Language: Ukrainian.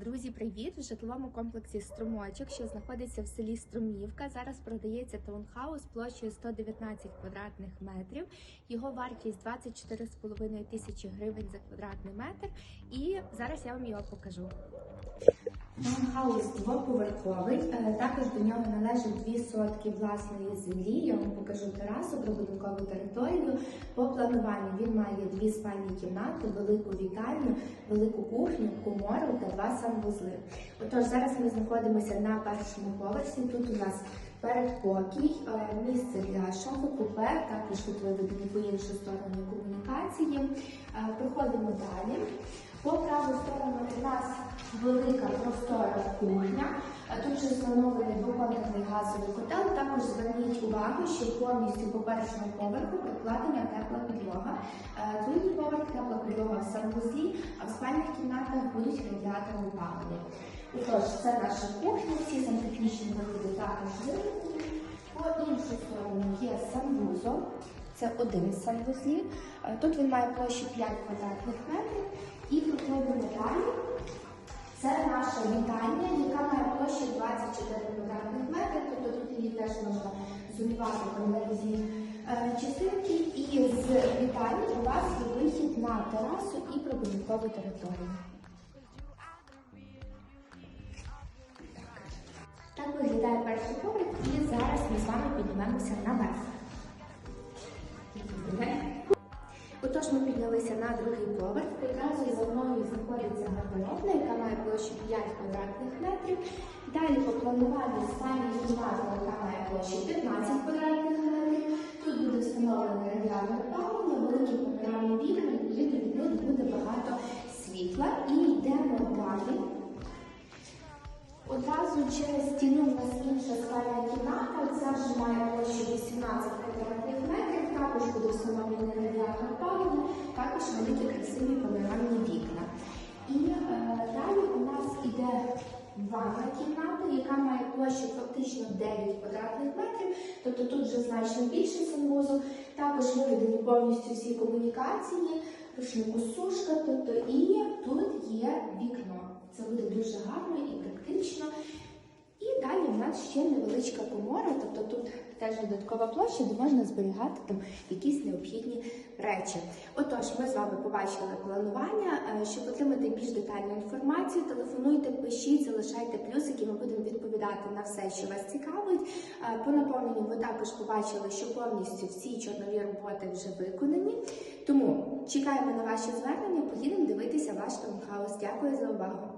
Друзі, привіт! В житловому комплексі Струмочок, що знаходиться в селі Струмівка. Зараз продається таунхаус площею 119 квадратних метрів. Його вартість 24,5 тисячі гривень за квадратний метр. І зараз я вам його покажу. Таунхаус двоповерховий. Е, Також до нього належить дві сотки власної землі. Я вам покажу терасу, прибудинкову територію. По плануванню він має дві спальні кімнати, велику вітальню, велику кухню, комору та два санвузли. Отож, зараз ми знаходимося на першому поверсі. Тут у нас передпокій, е, місце для шафи, купе, також тут виведені по іншу сторону комунікації. Е, Проходимо далі. По праву сторону у нас велика простора кухня. Е, Тут же встановлений двоконтурний газовий котел. Також зверніть увагу, що повністю по першому поверху прикладена тепла підлога. Другий поверх тепла підлога в санвузлі, а в спальних кімнатах будуть радіатори опалення. Отож, це наша кухня, всі сантехнічні виходи також вироблені. По іншу сторону є санвузол. Це один з санвузлів. Е, Тут він має площу 5 квадратних метрів. І проходимо далі. Це наша вітальня, яка має площу 24 квадратних метри, тобто тут її теж можна зонувати там різні е, частинки. І з вітальні у вас є вихід на терасу і прибудинкову територію. Так. Виглядає перший поверх, і зараз ми з вами піднімемося наверх. Отож, ми піднялися на другий поверх. Одразу за мною знаходиться гардеробна, яка має площу 5 квадратних метрів. Далі по плануванню спальня кімната, яка має площу 15 квадратних метрів. Буде опалення, великі панорамні вікна, відповідно від них буде багато світла. І йдемо далі. Одразу через стіну у нас інша спальна кімната. Ця вже має площу 18 квадратних метрів. Також буде встановлений радіатор опалення, також великі красиві панорамні вікна. І е, далі у нас іде ванна кімната, яка має площу фактично 9 квадратних метрів, тобто тут вже значно більше санвузол. Також виведені повністю всі комунікації, рушнику сушка, тобто і тут є вікно. Це буде дуже гарно і практично. І далі в нас ще невеличка комора, тобто тут теж додаткова площа, де можна зберігати там якісь необхідні речі. Отож, ми з вами побачили планування. Е, Щоб отримати більш детальну інформацію, телефонуйте, пишіть, залишайте плюсики. Ми будемо відповідати на все, що вас цікавить. Е, По наповненню ви також побачили, що повністю всі чорнові роботи вже виконані. Тому чекаємо на ваші звернення. Поїдемо дивитися ваш таунхаус. Дякую за увагу.